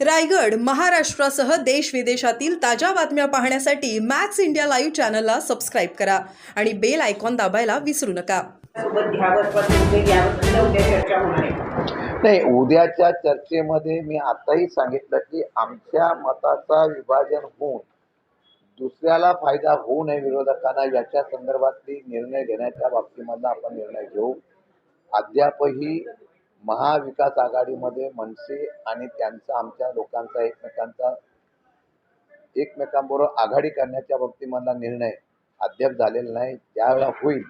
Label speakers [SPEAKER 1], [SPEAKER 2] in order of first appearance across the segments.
[SPEAKER 1] रायगड महाराष्ट्रासह देश विदेशातील ताज्या बातम्या पाहण्यासाठी मॅक्स इंडिया लाईव्ह चॅनलला सबस्क्राईब करा आणि बेल आयकॉन दाबायला विसरू नका.
[SPEAKER 2] आहे.
[SPEAKER 3] नाही उद्याच्या चर्चेमध्ये मी आताही सांगितलं की आमच्या मताचा विभाजन होऊन दुसऱ्याला फायदा होऊ नये विरोधकांना याच्या संदर्भातली निर्णय घेण्याच्या बाबतीमधला आपण निर्णय घेऊ. अद्यापही महाविकास आघाडीमध्ये मनसे आणि त्यांचा आमच्या लोकांचा एकमेकांचा एकमेकांबरोबर आघाडी करण्याच्या बाबतीमधला निर्णय अद्याप झालेला नाही. ज्यावेळेला होईल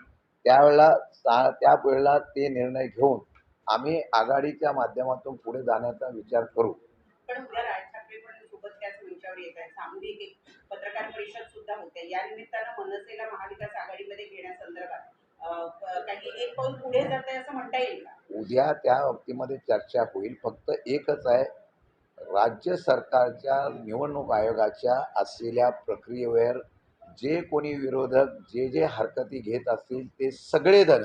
[SPEAKER 3] त्यावेळेला सा त्या वेळेला ते निर्णय घेऊन आम्ही आघाडीच्या माध्यमातून पुढे जाण्याचा विचार करू.
[SPEAKER 2] पत्रकार परिषद सुद्धा होते. या निमित्तानं मनसेला महाविकास आघाडीमध्ये घेण्यासंदर्भात काही एक पाऊल पुढे असं म्हणता येईल का?
[SPEAKER 3] उद्या त्या बाबतीमध्ये चर्चा होईल. फक्त एकच आहे राज्य सरकारच्या निवडणूक आयोगाच्या असलेल्या प्रक्रियेवर जे कोणी विरोधक जे जे हरकती घेत असतील ते सगळेजण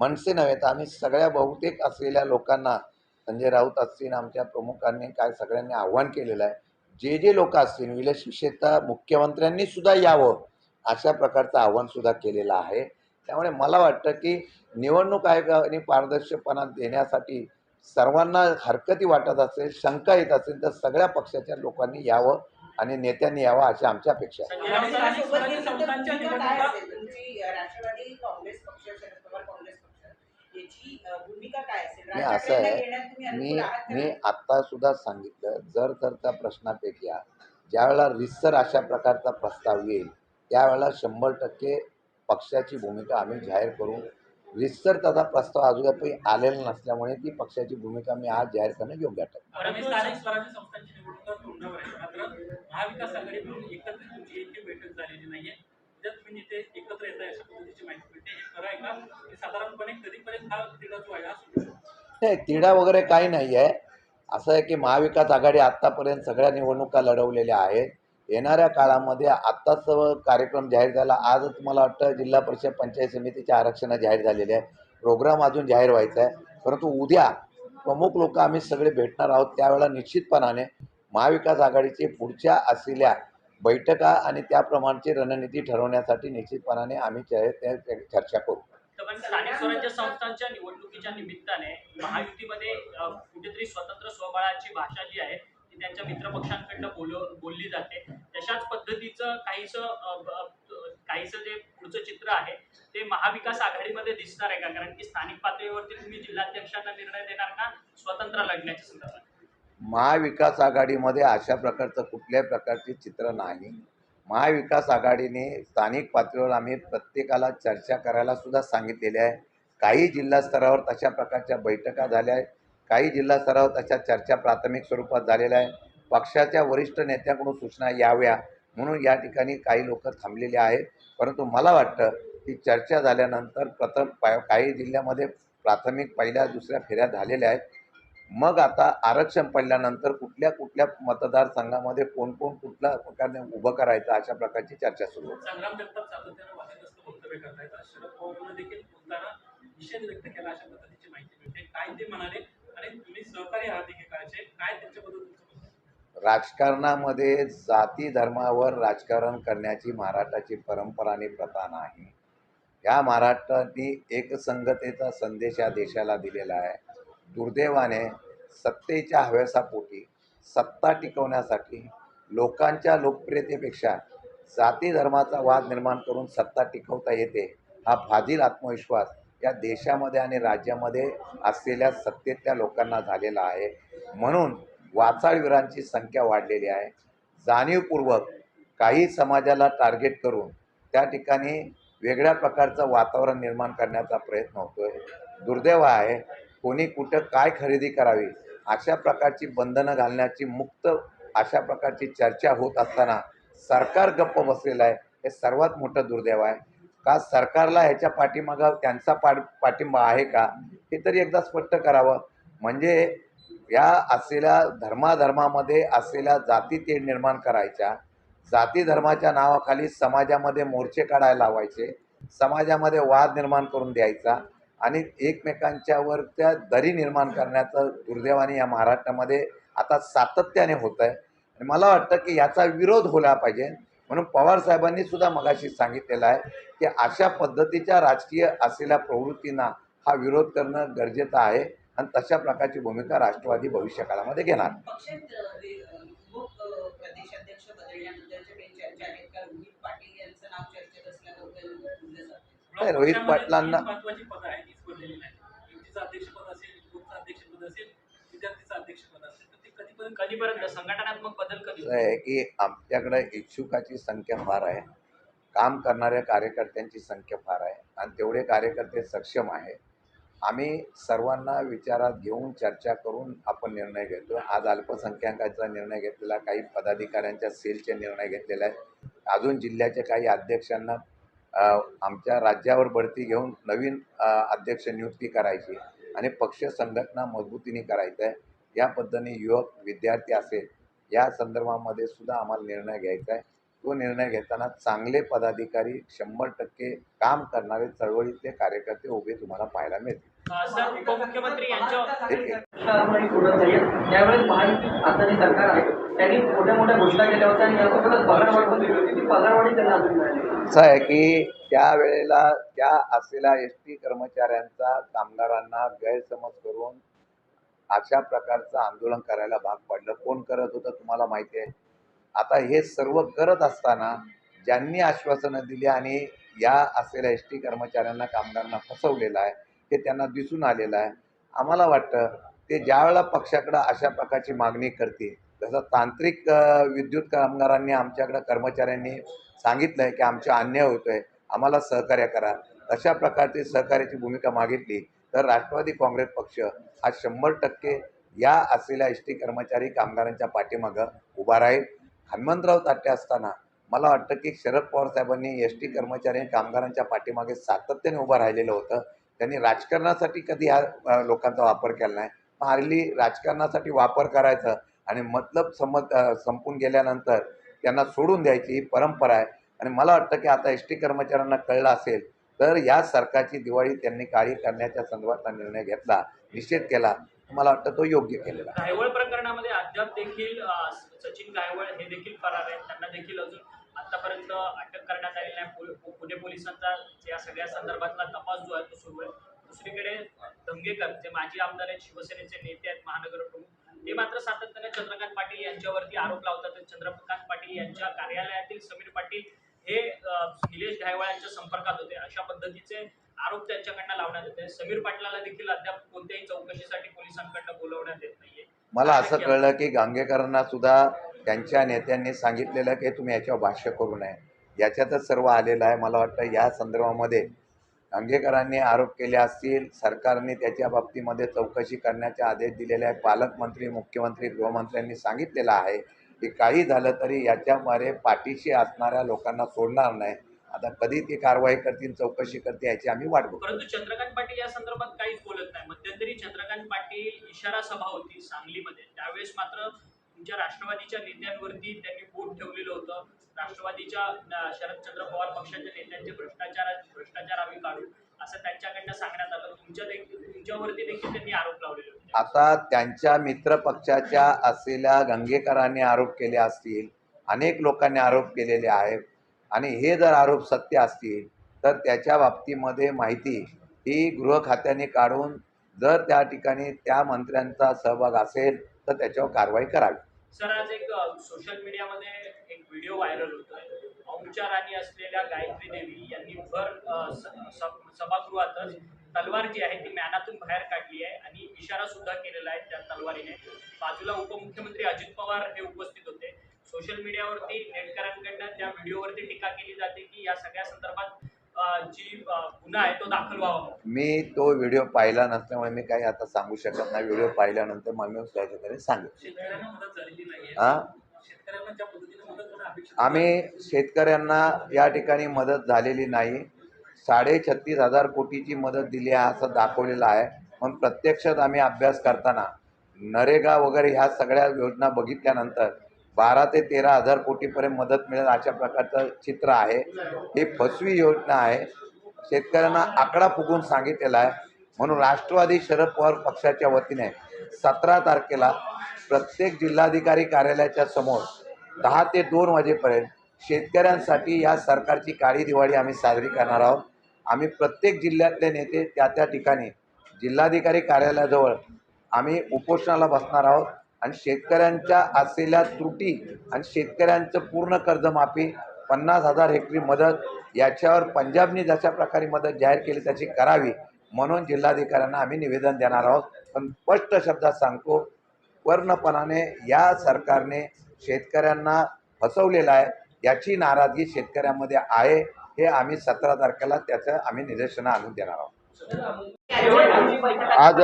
[SPEAKER 3] मनसे नव्हे तर आम्ही सगळ्या बहुतेक असलेल्या लोकांना संजय राऊत असतील आमच्या प्रमुखांनी काय सगळ्यांनी आव्हान केलेलं आहे जे जे लोक असतील विशेष विशेषतः मुख्यमंत्र्यांनी सुद्धा यावं अशा प्रकारचं आव्हान सुद्धा केलेलं आहे. त्यामुळे मला वाटतं की निवडणूक आयोगाने पारदर्शकपणा देण्यासाठी सर्वांना हरकती वाटत असेल शंका येत असेल तर सगळ्या पक्षाच्या लोकांनी यावं आणि नेत्यांनी यावं अशी आमची अपेक्षा आहे असं आहे. मी मी
[SPEAKER 2] नाही?
[SPEAKER 3] आत्ता सुद्धा सांगितलं जर तर त्या प्रश्नापैकी आ- ज्यावेळेला रिसर अशा प्रकारचा प्रस्ताव येईल त्यावेळेला शंभर टक्के पक्षाची भूमिका आम्ही जाहीर करू. रिसर त्याचा प्रस्ताव अजूनही आलेला नसल्यामुळे ती पक्षाची भूमिका मी आज जाहीर करणं योग्य
[SPEAKER 4] होईल?
[SPEAKER 3] नाही तिढा वगैरे काही नाही आहे असं आहे की महाविकास आघाडी आत्तापर्यंत सगळ्या निवडणुका लढवलेल्या आहेत. येणाऱ्या काळामध्ये आत्ताच कार्यक्रम जाहीर झाला. आजच मला वाटतं जिल्हा परिषद पंचायत समितीच्या आरक्षणं जाहीर झालेले आहे प्रोग्राम अजून जाहीर व्हायचा आहे. परंतु उद्या प्रमुख लोक आम्ही सगळे भेटणार आहोत त्यावेळेला निश्चितपणाने महाविकास आघाडीचे पुढच्या असलेल्या बैठका आणि त्याप्रमाणची रणनीती ठरवण्यासाठी निश्चितपणाने आम्ही च- त्या- चर्चा करू.
[SPEAKER 5] स्थानिक स्वराज्य संस्थांच्या निवडणुकीच्या निमित्ताने महायुतीमध्ये कुठेतरी स्वतंत्र स्वबळाची भाषा जी आहे ती त्यांच्या मित्रपक्षांकडनं बोल बोलली जाते. तशाच पद्धतीचं काहीसं अ, काहीसं जे पुढचं चित्र आहे ते महाविकास आघाडीमध्ये दिसणार आहे का? कारण की स्थानिक पातळीवरती तुम्ही जिल्हाध्यक्षांना निर्णय देणार का स्वतंत्र लढण्याच्या संदर्भात?
[SPEAKER 3] महाविकास आघाडीमध्ये अशा प्रकारचं कुठल्याही प्रकारचे चित्र नाही. महाविकास आघाडीने स्थानिक पातळीवर आम्ही प्रत्येकाला चर्चा करायला सुद्धा सांगितलेले आहे. काही जिल्हा स्तरावर तशा प्रकारच्या बैठका झाल्या आहेत. काही जिल्हा स्तरावर तशा चर्चा प्राथमिक स्वरूपात झालेल्या आहे पक्षाच्या वरिष्ठ नेत्यांकडून सूचना याव्या म्हणून या ठिकाणी काही लोक थांबलेले आहेत. परंतु मला वाटतं की चर्चा झाल्यानंतर प्रथम पा काही जिल्ह्यामध्ये प्राथमिक पहिल्या दुसऱ्या फेऱ्या झालेल्या आहेत. मग आता आरक्षण पडल्यानंतर कुठल्या कुठल्या मतदारसंघामध्ये कोण कोण कुठल्या प्रकारे उभं करायचं अशा प्रकारची चर्चा सुरू आहे. राजकारणामध्ये जाती धर्मावर राजकारण करण्याची महाराष्ट्राची परंपरा आणि प्रथा नाही. या महाराष्ट्राने एकसंगतेचा संदेश या देशाला दिलेला आहे. दुर्दैवाने सत्तेच्या हव्यासापोटी सत्ता टिकवण्यासाठी लोकांच्या लोकप्रियतेपेक्षा जाती धर्माचा वाद निर्माण करून सत्ता टिकवता येते हा फाजील आत्मविश्वास या देशामध्ये आणि राज्यामध्ये असलेल्या सत्तेतल्या लोकांना झालेला आहे. म्हणून वाचाळवीरांची संख्या वाढलेली आहे. जाणीवपूर्वक काही समाजाला टार्गेट करून त्या ठिकाणी वेगळ्या प्रकारचं वातावरण निर्माण करण्याचा प्रयत्न होतो आहे दुर्दैव आहे कोणी कुठं काय खरेदी करावी अशा प्रकारची बंधनं घालण्याची मुक्त अशा प्रकारची चर्चा होत असताना सरकार गप्प बसलेलं आहे. हे सर्वात मोठं दुर्दैव आहे. का सरकारला ह्याच्या पाठीमागा त्यांचा पाठ पाठिंबा आहे का? हे तरी एकदा स्पष्ट करावं. म्हणजे या असलेल्या धर्माधर्मामध्ये असलेल्या जाती ते निर्माण करायच्या. जाती धर्माच्या नावाखाली समाजामध्ये मोर्चे काढायला लावायचे. समाजामध्ये वाद निर्माण करून द्यायचा आणि एकमेकांच्यावर त्या दरी निर्माण करण्याचं दुर्दैवाने या महाराष्ट्रामध्ये आता सातत्याने होत आहे आणि मला वाटतं की याचा विरोध होला पाहिजे. म्हणून पवार साहेबांनी सुद्धा मगाशी सांगितलेलं आहे की अशा पद्धतीच्या राजकीय असलेल्या प्रवृत्तींना हा विरोध करणं गरजेचं आहे आणि तशा प्रकारची भूमिका राष्ट्रवादी भविष्य काळामध्ये घेणार.
[SPEAKER 2] पक्षात अ,
[SPEAKER 4] कधीपर्यंत?
[SPEAKER 5] संघटनात्मक बदल कधी?
[SPEAKER 3] आहे की आमच्याकडे इच्छुकाची संख्या फार आहे. काम करणाऱ्या कार्यकर्त्यांची संख्या फार आहे आणि तेवढे कार्यकर्ते सक्षम आहे आम्ही सर्वांना विचारात घेऊन चर्चा करून आपण निर्णय घेतो आज अल्पसंख्याकाचा निर्णय घेतलेला काही पदाधिकाऱ्यांच्या सेलचे निर्णय घेतलेले आहेत. अजून जिल्ह्याच्या काही अध्यक्षांना आमच्या राज्यावर बढती घेऊन नवीन अध्यक्ष नियुक्ती करायची आणि पक्ष संघटना मजबूतीने करायचं आहे. या पद्धतीने युवक विद्यार्थी असेल या संदर्भामध्ये सुद्धा आम्हाला निर्णय घ्यायचा आहे. तो निर्णय घेताना चांगले पदाधिकारी शंभर टक्के काम करणारे चळवळीतले कार्यकर्ते उभे तुम्हाला पाहायला मिळतील. असं आहे की त्यावेळेला त्या असलेल्या एस टी कर्मचाऱ्यांचा कामगारांना गैरसमज करून अशा प्रकारचं आंदोलन करायला भाग पडलं. कोण करत होतं तुम्हाला माहिती आहे? आता हे सर्व करत असताना ज्यांनी आश्वासनं दिली आणि या असलेल्या एस टी कर्मचाऱ्यांना कामगारांना फसवलेलं आहे हे त्यांना दिसून आलेलं आहे. आम्हाला वाटतं ते ज्यावेळेला पक्षाकडं अशा प्रकारची मागणी करतील जसं तांत्रिक विद्युत कामगारांनी आमच्याकडं कर्मचाऱ्यांनी सांगितलं आहे की आमचा अन्याय होतो आहे आम्हाला सहकार्य करा. अशा प्रकारची सहकार्याची भूमिका मागितली. तर राष्ट्रवादी काँग्रेस पक्ष हा शंभर टक्के या असलेल्या एस टी कर्मचारी कामगारांच्या पाठीमागं उभा राहील. हनुमंतराव ताटे असताना मला वाटतं की शरद पवार साहेबांनी एस टी कर्मचारी आणि कामगारांच्या पाठीमागे सातत्याने उभं राहिलेलं होतं. त्यांनी राजकारणासाठी कधी ह्या लोकांचा वापर केला नाही. पण हल्ली राजकारणासाठी वापर करायचं आणि मतलब समज संपून गेल्यानंतर त्यांना सोडून द्यायची ही परंपरा आहे. आणि मला वाटतं की आता एस टी कर्मचाऱ्यांना कळलं असेल तर या सरकारची दिवाळी त्यांनी काळी करण्याच्या संदर्भातला निर्णय घेतला निषेध केला. मला वाटतं तो योग्य केलेला
[SPEAKER 5] गायवळ प्रकरणामध्ये अद्याप देखील सचिन गायवळ हे देखील फरार आहेत. त्यांना देखील अजून आतापर्यंत अटक करण्यात आलेली नाही. पुणे पोलिसांचा या सगळ्या संदर्भातला तपास जो आहे तो सुरू आहे. दुसरीकडे धंगेकर जे माजी आमदार आहेत शिवसेनेचे नेते आहेत महानगर प्रमुख ते मात्र सातत्याने चंद्रकांत पाटील यांच्यावरती आरोप लावतात. चंद्रकांत पाटील यांच्या कार्यालयातील समीर पाटील हे निलेश गायवाळांच्या संपर्कात होते. अशा पद्धतीचे आरोप त्यांच्याकडनं लावण्यात येते समीर पाटलाला देखील अद्याप कोणत्याही चौकशीसाठी पोलिसांकडनं बोलवण्यात येत नाहीये.
[SPEAKER 3] मला असं कळलं की गांगेकरांना सुद्धा त्यांच्या नेत्यांनी सांगितलेलं की तुम्ही याच्यावर भाष्य करू नये. याच्यातच सर्व आलेलं आहे. मला वाटतं या संदर्भामध्ये गांगेकरांनी आरोप केले असतील. सरकारने त्याच्या बाबतीमध्ये चौकशी करण्याचे आदेश दिलेले आहे पालकमंत्री मुख्यमंत्री गृहमंत्र्यांनी सांगितलेलं आहे. की काही झालं तरी याच्यामध्ये पाठीशी असणाऱ्या लोकांना सोडणार नाही. आता कधी ती कारवाई करतील चौकशी करतील याची आम्ही वाट बघतो.
[SPEAKER 5] परंतु चंद्रकांत पाटील या संदर्भात काहीच बोलत नाही. मध्यंतरी चंद्रकांत पाटील इशारा सभा होती सांगलीमध्ये. त्यावेळेस मात्र तुमच्या राष्ट्रवादीच्या नेत्यांवरती त्यांनी बोट ठेवलेलं होतं. राष्ट्रवादीच्या शरदचंद्र पवार पक्षाच्या नेत्यांचे भ्रष्टाचार भ्रष्टाचार आम्ही काढू असं त्यांच्याकडनं सांगण्यात आलं. तुमच्या देखील तुमच्यावरती देखील त्यांनी आरोप लावलेले होते.
[SPEAKER 3] आता त्यांच्या मित्रपक्षाच्या असलेल्या गंगेकरांनी आरोप केले असतील अनेक लोकांनी आरोप केलेले आहेत. आणि हे जर आरोप सत्य असतील तर त्याच्या बाबतीमध्ये माहिती ही गृह खात्याने काढून जर त्या ठिकाणी त्या मंत्र्यांचा सहभाग असेल तर त्याच्यावर कारवाई करावी.
[SPEAKER 5] सर आज एक सोशल मीडियामध्ये एक व्हिडिओ व्हायरल होतोय. औपचाराने असलेल्या गायत्री देवी यांनी भर सभागृहातच तलवार जी आहे ती मॅनातून बाहेर काढली आहे आणि इशारा सुद्धा केलेला आहे त्या तलवारीने. बाजूला उपमुख्यमंत्री अजित पवार हे उपस्थित होते. सोशल मीडियावरती नेटकरांकडनं त्या व्हिडिओवरती टीका केली जाते की या सगळ्या संदर्भात अ, जी अ, गुन्हा आहे तो दाखल व्हावा
[SPEAKER 3] मी तो व्हिडिओ पाहिला नसल्यामुळे मी काही आता सांगू शकत नाही. व्हिडिओ पाहिल्यानंतर मग मी हां
[SPEAKER 4] होणं अपेक्षित
[SPEAKER 3] आम्ही शेतकऱ्यांना या ठिकाणी मदत झालेली नाही. साडे छत्तीस हजार कोटीची मदत दिली आहे असं दाखवलेलं आहे. पण प्रत्यक्षात आम्ही अभ्यास करताना नरेगा वगैरे ह्या सगळ्या योजना बघितल्यानंतर बारा ते तेरा हजार कोटीपर्यंत मदत मिळेल अशा प्रकारचं चित्र आहे. ही फसवी योजना आहे. शेतकऱ्यांना आकडा फुगून सांगितलेला आहे. म्हणून राष्ट्रवादी शरद पवार पक्षाच्या वतीने सतरा तारखेला प्रत्येक जिल्हाधिकारी कार्यालयाच्या समोर दहा ते दोन वाजेपर्यंत शेतकऱ्यांसाठी या सरकारची काळी दिवाळी आम्ही साजरी करणार आहोत. आम्ही प्रत्येक जिल्ह्यातले नेते त्या त्या ठिकाणी जिल्हाधिकारी कार्यालयाजवळ आम्ही उपोषणाला बसणार आहोत आणि शेतकऱ्यांच्या असलेल्या त्रुटी आणि शेतकऱ्यांचं पूर्ण कर्जमाफी पन्नास हजार हेक्टरी मदत याच्यावर पंजाबने जशा प्रकारे मदत जाहीर केली त्याची करावी म्हणून जिल्हाधिकाऱ्यांना आम्ही निवेदन देणार आहोत. पण स्पष्ट शब्दात सांगतो पूर्णपणाने या सरकारने शेतकऱ्यांना फसवलेलं आहे याची नाराजगी शेतकऱ्यांमध्ये आहे हे आम्ही सतरा तारखेला त्याचं आम्ही निदर्शनं आणून देणार आहोत. आज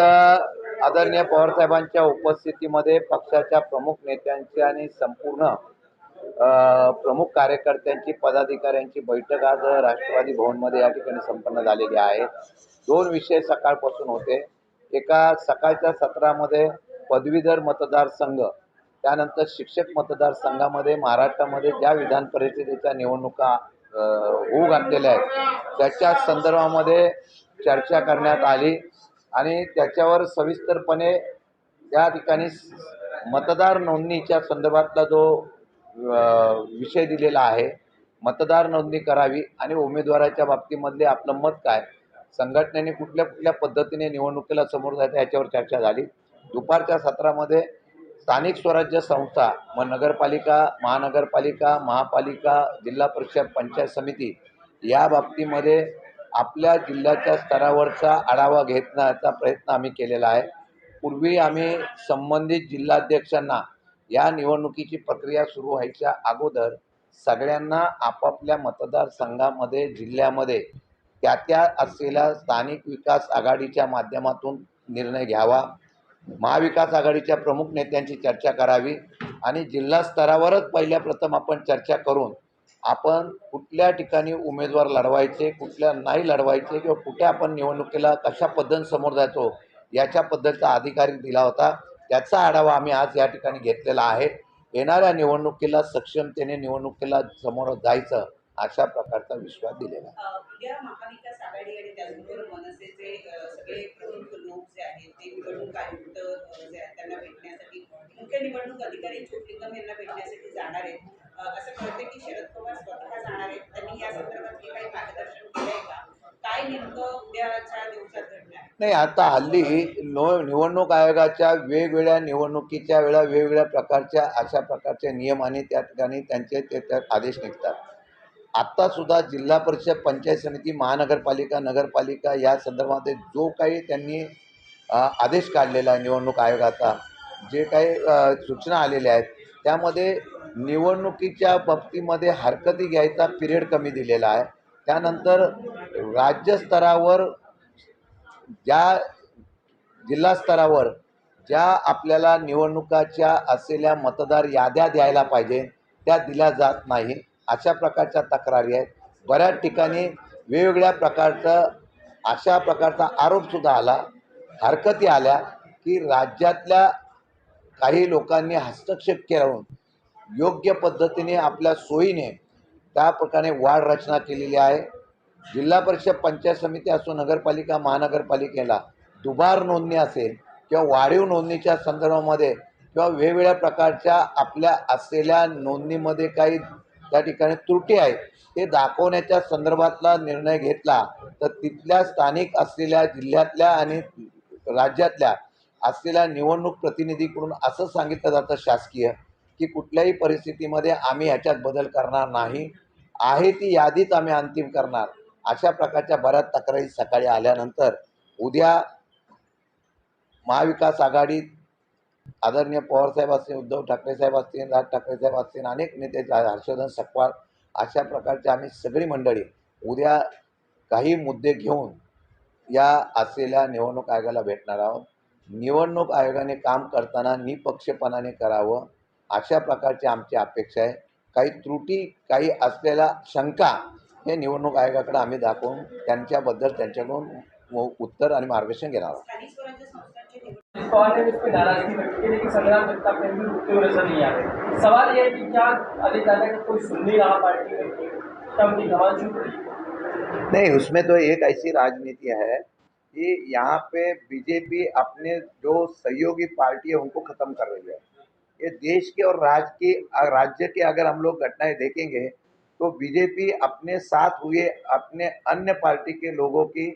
[SPEAKER 3] आदरणीय पवारसाहेबांच्या उपस्थितीमध्ये पक्षाच्या प्रमुख नेत्यांची आणि संपूर्ण प्रमुख कार्यकर्त्यांची पदाधिकाऱ्यांची बैठक आज राष्ट्रवादी भवनमध्ये या ठिकाणी संपन्न झालेली आहे. दोन विषय सकाळपासून होते. एका सकाळच्या सत्रामध्ये पदवीधर मतदारसंघ त्यानंतर शिक्षक मतदारसंघामध्ये महाराष्ट्रामध्ये ज्या विधान परिषदेच्या निवडणुका होऊ घातलेल्या आहेत त्याच्या संदर्भामध्ये चर्चा करण्यात आली आणि त्याच्यावर सविस्तरपणे या ठिकाणी मतदार नोंदणीच्या संदर्भातला जो विषय दिलेला आहे मतदार नोंदणी करावी आणि उमेदवाराच्या बाबतीमधले आपलं मत काय संघटनेने कुठल्या कुठल्या पद्धतीने निवडणुकीला समोर जायचं याच्यावर चर्चा झाली. दुपारच्या सत्रामध्ये स्थानिक स्वराज्य संस्था मग नगरपालिका महानगरपालिका महापालिका जिल्हा परिषद पंचायत समिती या बाबतीमध्ये आपल्या जिल्ह्याच्या स्तरावरचा आढावा घेण्याचा प्रयत्न आम्ही केलेला आहे. पूर्वी आम्ही संबंधित जिल्हाध्यक्षांना या निवडणुकीची प्रक्रिया सुरू व्हायच्या अगोदर सगळ्यांना आपापल्या मतदारसंघामध्ये जिल्ह्यामध्ये त्या त्या असलेल्या स्थानिक विकास आघाडीच्या माध्यमातून निर्णय घ्यावा. महाविकास आघाडीच्या प्रमुख नेत्यांची चर्चा करावी आणि जिल्हा स्तरावरच पहिल्या प्रथम आपण चर्चा करून आपण कुठल्या ठिकाणी उमेदवार लढवायचे कुठल्या नाही लढवायचे किंवा कुठे आपण निवडणुकीला कशा पद्धतीने समोर जायचो याच्या पद्धतीचा अधिकारी दिला होता. त्याचा आढावा आम्ही आज या ठिकाणी घेतलेला आहे. येणाऱ्या निवडणुकीला सक्षमतेने निवडणुकीला समोर जायचं अशा प्रकारचा विश्वास दिलेला आहे.
[SPEAKER 2] असं कळतं की शरद पवार स्वतः जाणार आहेत. त्यांनी या संदर्भात काही मार्गदर्शन केलंय का? काय नेमकं उद्याच्या दिवसात घडणार
[SPEAKER 3] नाही आता हल्ली नो निवडणूक आयोगाच्या वेगवेगळ्या निवडणुकीच्या वेळा वेगवेगळ्या प्रकारच्या अशा प्रकारचे नियम आणि त्या ठिकाणी त्यांचे ते त्यात आदेश निघतात. आत्तासुद्धा जिल्हा परिषद पंचायत समिती महानगरपालिका नगरपालिका या संदर्भामध्ये जो काही त्यांनी आदेश काढलेला आहे निवडणूक आयोगाचा जे काही सूचना आलेल्या आहेत त्यामध्ये निवडणुकीच्या बाबतीमध्ये हरकती घ्यायचा पिरियड कमी दिलेला आहे. त्यानंतर राज्यस्तरावर ज्या जिल्हास्तरावर ज्या आपल्याला निवडणुकाच्या असलेल्या मतदार याद्या द्यायला पाहिजे त्या दिल्या जात नाही. अशा प्रकारच्या तक्रारी आहेत. बऱ्याच ठिकाणी वेगवेगळ्या प्रकारचं अशा प्रकारचा आरोपसुद्धा आला. हरकती आल्या की राज्यातल्या काही लोकांनी हस्तक्षेप करून योग्य पद्धतीने आपल्या सोयीने त्या प्रकारे वाढ रचना केलेली आहे. जिल्हा परिषद पंचायत समिती असो नगरपालिका महानगरपालिकेला दुबार नोंदणी असेल किंवा वाढीव नोंदणीच्या संदर्भामध्ये किंवा वेगवेगळ्या प्रकारच्या आपल्या असलेल्या नोंदणीमध्ये काही त्या ठिकाणी त्रुटी आहेत ते दाखवण्याच्या संदर्भातला निर्णय घेतला तर तिथल्या स्थानिक असलेल्या जिल्ह्यातल्या आणि राज्यातल्या असलेल्या निवडणूक प्रतिनिधीकडून असं सांगितलं जातं शासकीय की कुठल्याही परिस्थितीमध्ये आम्ही ह्याच्यात बदल करणार नाही. आहे ती यादीच आम्ही अंतिम करणार. अशा प्रकारच्या बऱ्याच तक्रारी सकाळी आल्यानंतर उद्या महाविकास आघाडीत आदरणीय पवारसाहेब असतील उद्धव ठाकरे साहेब असतील राज ठाकरे साहेब असतील अनेक नेते हर्षवर्धन सकपाळ अशा प्रकारचे आम्ही सगळी मंडळी उद्या काही मुद्दे घेऊन या असलेल्या निवडणूक आयोगाला भेटणार आहोत. निवडणूक आयोगाने काम करताना निपक्षपणाने करावं. अशा प्रकारची आमची अपेक्षा आहे. काही त्रुटी काही असलेल्या शंका हे निवडणूक आयोगाकडे आम्ही दाखवून त्यांच्याबद्दल त्यांच्याकडून उत्तर आणि मार्गदर्शन घेणार आहोत.
[SPEAKER 6] सवाल ये है कि क्या अजय टाटा का कोई सुन नहीं रहा पार्टी में तब की कमान चुप
[SPEAKER 3] नहीं उसमें तो एक ऐसी राजनीति है कि यहाँ पे बीजेपी अपने जो सहयोगी पार्टी है उनको ख़त्म कर रही है। ये देश के और राज्य की, राज्य के अगर हम लोग घटनाएँ देखेंगे तो बीजेपी अपने साथ हुए, अपने अन्य पार्टी के लोगों की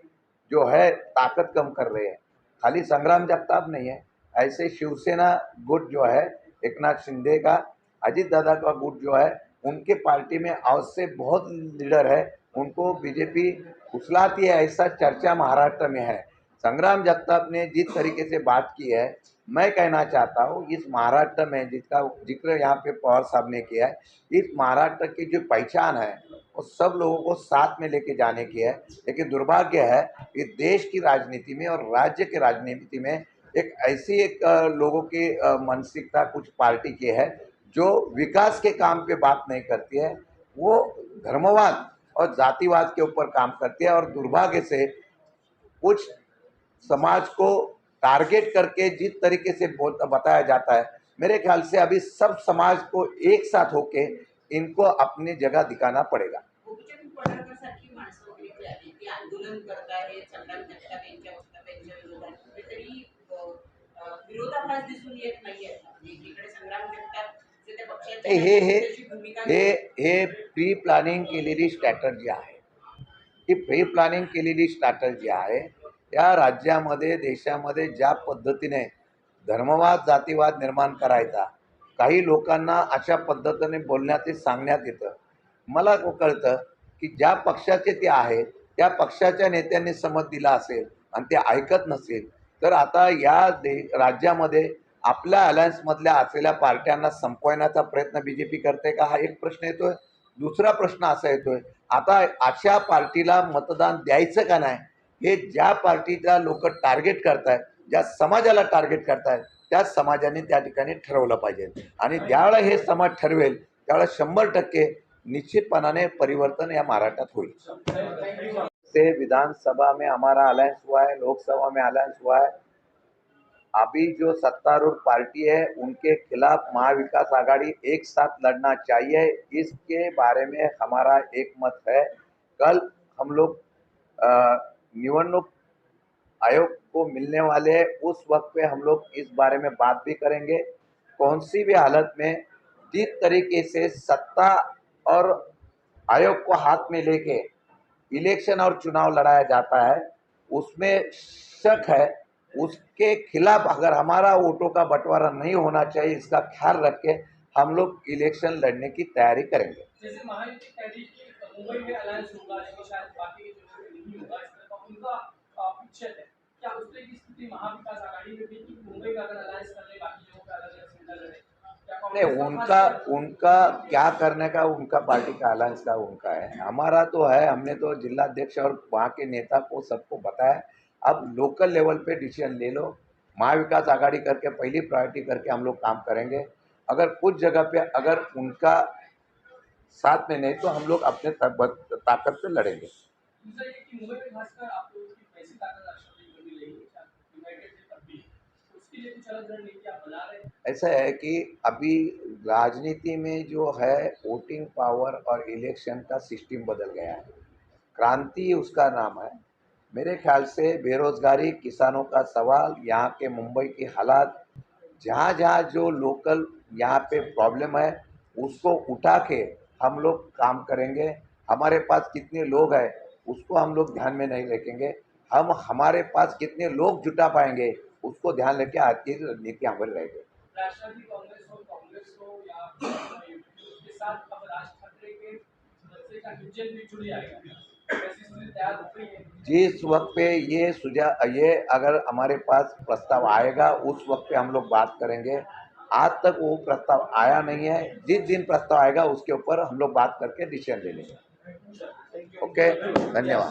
[SPEAKER 3] जो है ताकत कम कर रहे हैं। खाली संग्राम जगताप नहीं है, ऐसे शिवसेना गुट जो है एक नाथ शिंदे का, अजीत दादा का गुट जो है, उनके पार्टी में से बहुत लीडर है, उनको बीजेपी उछलाती है, ऐसा चर्चा महाराष्ट्र में है। संग्राम जगताप ने जिस तरीके से बात की है, मैं कहना चाहता हूँ, इस महाराष्ट्र में जिसका ज़िक्र यहाँ पे पवार साहब ने किया है, इस महाराष्ट्र की जो पहचान है, वो सब लोगों को साथ में लेके जाने की है। लेकिन दुर्भाग्य है कि देश की राजनीति में और राज्य की राजनीति में एक ऐसी एक लोगों की मानसिकता कुछ पार्टी की है, जो विकास के काम पे बात नहीं करती है, वो धर्मवाद और जातिवाद के ऊपर काम करती है और दुर्भाग्य से कुछ समाज को टारगेट करके जिस तरीके से बोलता बताया जाता है मेरे ख्याल से अभी सब समाज को एक साथ होके इनको अपनी जगह दिखाना पड़ेगा।
[SPEAKER 2] गोपीचंद पडळकर सारखी माणसं वगैरे जी आहेत ती आंदोलन करतायत संग्राम जगताप यांच्या वक्तव्यांच्या विरोधात कुठेतरी अ, अ, विरोधाभास दिसून येत नाहीये म्हणजे एकीकडे संग्राम जगताप जे त्या पक्षाच्या
[SPEAKER 3] हे- हे- हे-
[SPEAKER 2] त्याची भूमिका
[SPEAKER 3] हे हे प्री प्लॅनिंग केलेली स्ट्रॅटर्जी आहे. ही प्री प्लॅनिंग केलेली स्ट्रॅटर्जी आहे. या राज्यामध्ये देशामध्ये ज्या पद्धतीने धर्मवाद जातीवाद निर्माण करायचा काही लोकांना अशा पद्धतीने बोलण्यात ते सांगण्यात येतं. मला कळतं की ज्या पक्षाचे ते आहेत त्या पक्षाच्या नेत्यांनी समज दिला असेल आणि ते ऐकत नसेल तर आता या दे राज्यामध्ये आपल्या अलायन्समधल्या असलेल्या पार्ट्यांना संपवण्याचा प्रयत्न बी जे पी करते का? हा एक प्रश्न येतोय. दुसरा प्रश्न असा येतोय आता अशा पार्टीला मतदान द्यायचं का नाही? हे ज्या पार्टीला लोक टार्गेट करतायत ज्या समाजाला टार्गेट करतायत त्या समाजाने त्या ठिकाणी ठरवलं पाहिजे. आणि ज्यावेळेला हे समाज ठरवेल त्यावेळेला शंभर टक्के निश्चितपणाने परिवर्तन या महाराष्ट्रात होईल. से विधानसभा में हमारा अलायंस हुआ है लोकसभा में अलायंस हुआ है. अभी जो सत्तारूढ़ पार्टी है उनके खिलाफ महाविकास आघाड़ी एक साथ लड़ना चाहिए इसके बारे में हमारा एक मत है। कल हम लोग निवडणूक आयोग को मिलने वाले हैं, उस वक्त पे हम लोग इस बारे में बात भी करेंगे। कौन सी भी हालत में जिस तरीके से सत्ता और आयोग को हाथ में लेके इलेक्शन और चुनाव लड़ाया जाता है, उसमें शक है, उसके खिलाफ अगर हमारा वोटों का बंटवारा नहीं होना चाहिए, इसका ख्याल रख के हम लोग इलेक्शन लड़ने की तैयारी करेंगे।
[SPEAKER 6] जैसे उनका पिक्चर है। क्या उस तरह की स्थिति महाविकास आघाड़ी में भी कि मुंबई में अगर अलायंस कर ले बाकी जगहों पे अलग अलग लड़े? क्या
[SPEAKER 3] नहीं उनका उनका क्या करने का उनका पार्टी का अलायंस का उनका है। हमारा तो है हमने तो जिला अध्यक्ष और वहाँ के नेता को सबको बताया। अब लोकल लेवल पे डिसीज़न ले लो। महाविकास आघाड़ी करके पहली प्रायोरिटी करके हम लोग काम करेंगे। अगर कुछ जगह पे अगर उनका साथ में नहीं तो हम लोग अपने ताकत ताकत से लड़ेंगे।
[SPEAKER 6] दूसरा ये कि मुंबई में खासकर आप लोगों की ताकत आप बना रहे
[SPEAKER 3] ऐसा है कि अभी राजनीति में जो है वोटिंग पावर और इलेक्शन का सिस्टम बदल गया है। क्रांति उसका नाम है। मेरे ख्याल से बेरोजगारी किसानों का सवाल, यहाँ के मुंबई की हालात, जहाँ जहाँ जो लोकल यहाँ पे प्रॉब्लम है, उसको उठा के हम लोग काम करेंगे। हमारे पास कितने लोग हैं? उसको हम लोग ध्यान में नहीं रखेंगे। हम हमारे पास कितने लोग जुटा पाएँगे उसको ध्यान लेके आज की रणनीति हमारी रहेगी जिस वक्त पे ये सुझा ये अगर हमारे पास प्रस्ताव आएगा उस वक्त पे हम लोग बात करेंगे। आज तक वो प्रस्ताव आया नहीं है। जिस दिन प्रस्ताव आएगा उसके ऊपर हम लोग बात करके डिसीज़न ले लेंगे। OK，再见吧